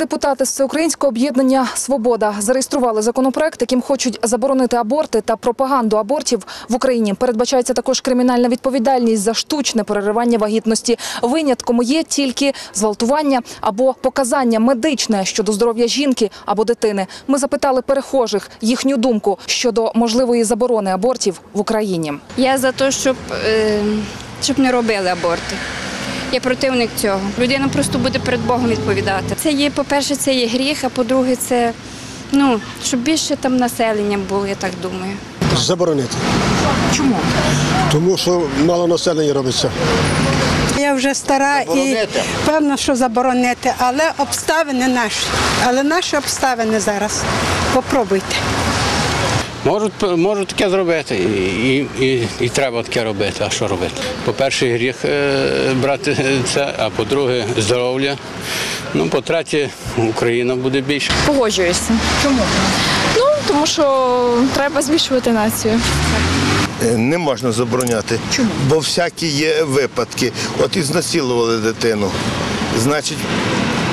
депутати з Всеукраїнського об'єднання Свобода зареєстрували законопроект, яким хочуть заборонити аборти та пропаганду абортів в Україні. Передбачається також кримінальна відповідальність за штучне переривання вагітності. Винятком є тільки зґвалтування або показання медичне щодо здоров'я жінки або дитини. Ми запитали перехожих їхню думку щодо можливої заборони абортів в Україні. Я за те, щоб, е, щоб не робили аборти. Я противник цього. Людина просто буде перед Богом відповідати. Це є, по-перше, це є гріх, а по-друге, це ну, щоб більше там населення було, я так думаю. Заборонити. Чому? Тому що мало населення робиться. Я вже стара і певно, що заборонити, але обставини наші. Але наші обставини зараз. Попробуйте. Можуть, можуть таке зробити, і, і, і, треба таке робити. А що робити? По-перше, гріх е, брати це, а по-друге, здоров'я. Ну, по-третє, Україна буде більше. Погоджуюся. Чому? Ну, тому що треба збільшувати націю. Е, Не можна забороняти, Чому? бо всякі є випадки. От і знасилували дитину, значить,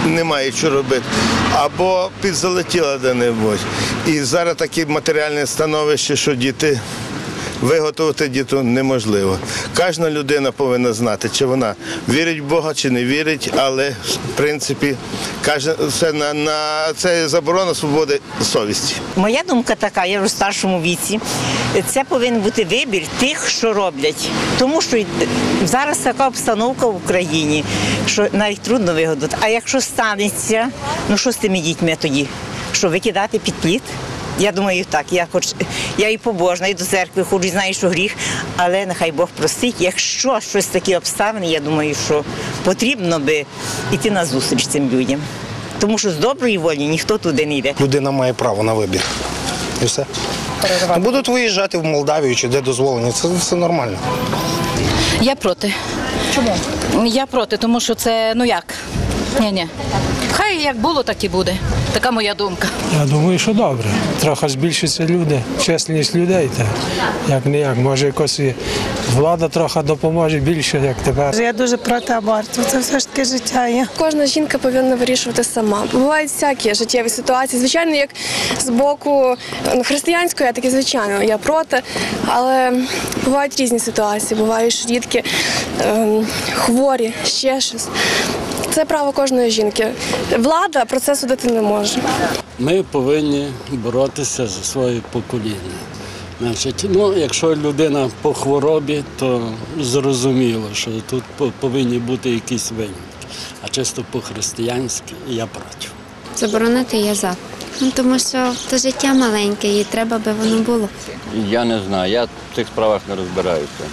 немає що робити. Або підзалетіла де-небудь. І зараз таке матеріальне становище, що діти виготовити дітей неможливо. Кожна людина повинна знати, чи вона вірить в Бога, чи не вірить, але в принципі каже все на, на це заборона свободи совісті. Моя думка така, я в старшому віці. Це повинен бути вибір тих, що роблять. Тому що зараз така обстановка в Україні, що навіть трудно вигадати. А якщо станеться, ну що з тими дітьми тоді? Що викидати під плід? Я думаю, так. Я хоч я і побожна, і до церкви ходжу, і знаю, що гріх, але нехай Бог простить. Якщо щось такі обставини, я думаю, що потрібно би йти на зустріч цим людям. Тому що з доброї волі ніхто туди не йде. людина має право на вибір. І все. Ну, Будуть виїжджати в Молдавію чи де дозволені. Це все нормально. Я проти. Чому? Я проти, тому що це ну як? Ні, ні. Хай як було, так і буде. Така моя думка. Я думаю, що добре. Трохи збільшиться люди, чесність людей. Та як не як, може якось і влада трохи допоможе більше, як тепер. Я дуже проти аборту. Це все ж таки життя є. Кожна жінка повинна вирішувати сама. Бувають всякі життєві ситуації. Звичайно, як з боку ну, християнської етики, звичайно, я проти. Але бувають різні ситуації. Бувають, що дітки ем, хворі, ще щось. Це право кожної жінки. Влада про це судити не може. Ми повинні боротися за своє покоління. Значить, ну, якщо людина по хворобі, то зрозуміло, що тут повинні бути якісь винятки. А чисто по-християнськи я проти. Заборонити я за. Ну, тому що то життя маленьке і треба би воно було. Я не знаю, я в цих справах не розбираюся.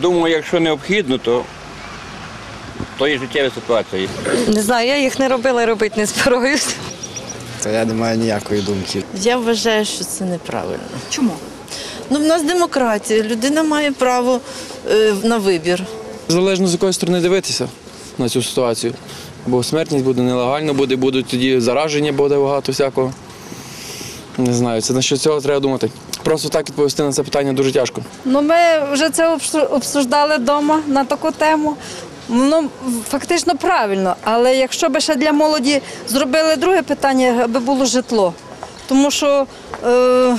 Думаю, якщо необхідно, то, то є життєва ситуація. Не знаю, я їх не робила і робити не збираюсь. Та я не маю ніякої думки. Я вважаю, що це неправильно. Чому? Ну, в нас демократія, людина має право е, на вибір. Залежно з якої сторони дивитися на цю ситуацію. Бо смертність буде нелегально, буде, будуть тоді зараження, буде багато всякого. Не знаю, це на що цього треба думати. Просто так відповісти на це питання дуже тяжко. Ну, ми вже це обсуждали вдома на таку тему. Ну, фактично правильно. Але якщо б ще для молоді зробили друге питання, аби було житло. Тому що е,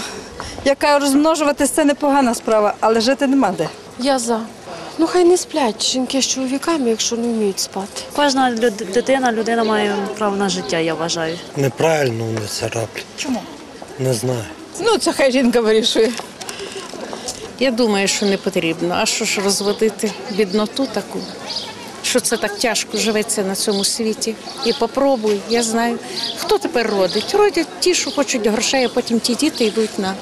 яка розмножуватись це непогана справа, але жити нема де. Я за. Ну хай не сплять жінки з чоловіками, якщо не вміють спати. Кожна дитина, людина має право на життя, я вважаю. Неправильно вони це роблять. Чому? Не знаю. Ну, це хай жінка вирішує. Я думаю, що не потрібно. А що ж розводити бідноту таку? Що це так тяжко живеться на цьому світі? І попробуй, я знаю. Хто тепер родить? Родять ті, що хочуть грошей, а потім ті діти йдуть на.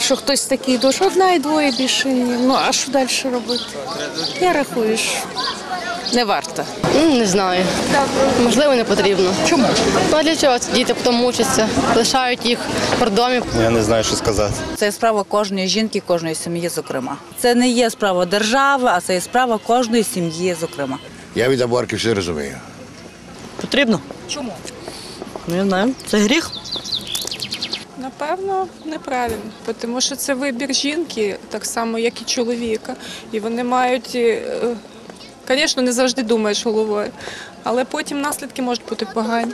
Що хтось такий душ, одна і двоє більше ні. Ну а що далі робити? Я рахую, що не варто. Не знаю. Можливо, не потрібно. Чому? Ну а для чого ці діти потім мучаться, лишають їх в роддомі. Я не знаю, що сказати. Це справа кожної жінки, кожної сім'ї, зокрема. Це не є справа держави, а це є справа кожної сім'ї, зокрема. Я від аборків все розумію. Потрібно? Чому? Не знаю. Це гріх. Напевно, неправильно, тому що це вибір жінки, так само, як і чоловіка. І вони мають, звісно, не завжди думаєш головою, але потім наслідки можуть бути погані.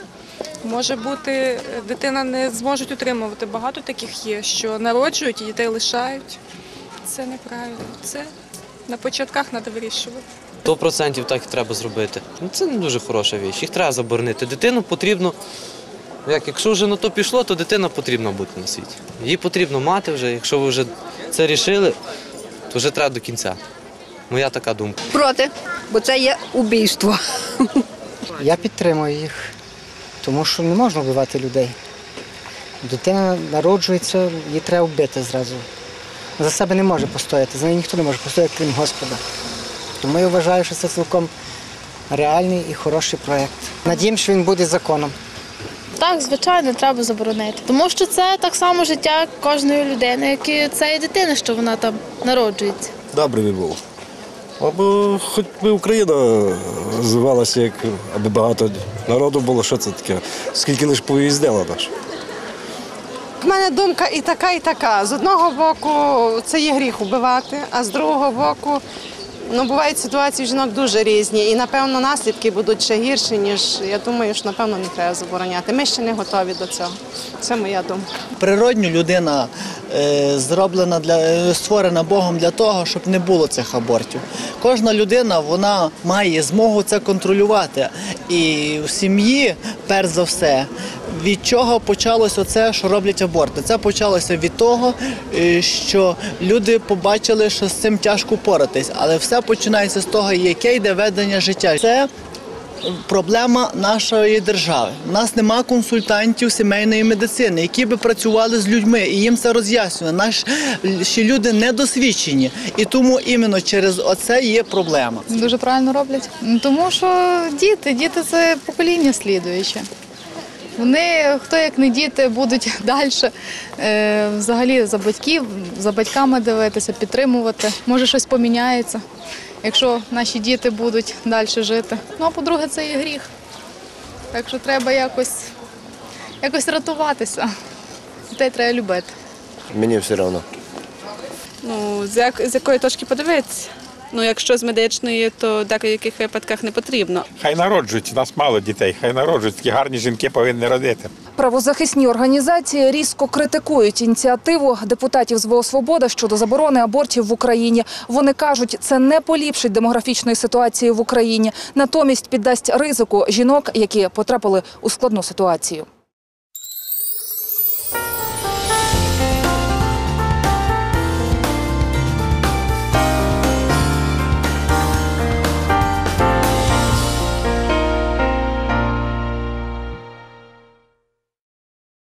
Може бути, дитина не зможуть утримувати. Багато таких є, що народжують і дітей лишають. Це неправильно. Це на початках треба вирішувати. Сто процентів так і треба зробити. Ну, це не дуже хороша річ. Їх треба заборонити. Дитину потрібно, як, якщо вже на то пішло, то дитина потрібна бути на світі. Її потрібно мати вже. Якщо ви вже це рішили, то вже треба до кінця. Моя така думка. Проти, бо це є убійство. Я підтримую їх, тому що не можна вбивати людей. Дитина народжується, її треба вбити зразу. За себе не може постояти, за неї ніхто не може постояти, крім Господа. Тому я вважаю, що це цілком реальний і хороший проєкт. Надіємося, що він буде законом. Так, звичайно, треба заборонити. Тому що це так само життя кожної людини, як і цієї дитини, що вона там народжується. Добре би було. Або хоч би Україна розвивалася, як аби багато народу було, що це таке? Скільки лиш поїздила наш. У мене думка і така, і така. З одного боку, це є гріх убивати, а з другого боку, ну бувають ситуації в жінок дуже різні, і напевно наслідки будуть ще гірші, ніж я думаю, що напевно не треба забороняти. Ми ще не готові до цього. Це моя думка. Природньо людина е, зроблена для е, створена Богом для того, щоб не було цих абортів. Кожна людина вона має змогу це контролювати. І в сім'ї, перш за все, від чого почалося це, що роблять аборти? Це почалося від того, е, що люди побачили, що з цим тяжко поратись, але все починається з того, яке йде ведення життя. Це проблема нашої держави. У нас нема консультантів сімейної медицини, які би працювали з людьми, і їм це роз'яснює. Наші люди недосвідчені, і тому іменно через оце є проблема. Дуже правильно роблять. Тому що діти, діти це покоління слідуюче. Вони, хто як не діти, будуть далі е, взагалі за батьків, за батьками дивитися, підтримувати. Може, щось поміняється, якщо наші діти будуть далі жити. Ну, а по-друге, це є гріх. Так що треба якось, якось рятуватися. Дітей треба любити. Мені все одно. Ну, з, як, з якої точки подивитися? Ну, якщо з медичної, то в деяких випадках не потрібно. Хай народжують, у нас мало дітей, хай народжують, такі гарні жінки повинні родити. Правозахисні організації різко критикують ініціативу депутатів з «Свобода» щодо заборони абортів в Україні. Вони кажуть, це не поліпшить демографічної ситуації в Україні, натомість піддасть ризику жінок, які потрапили у складну ситуацію.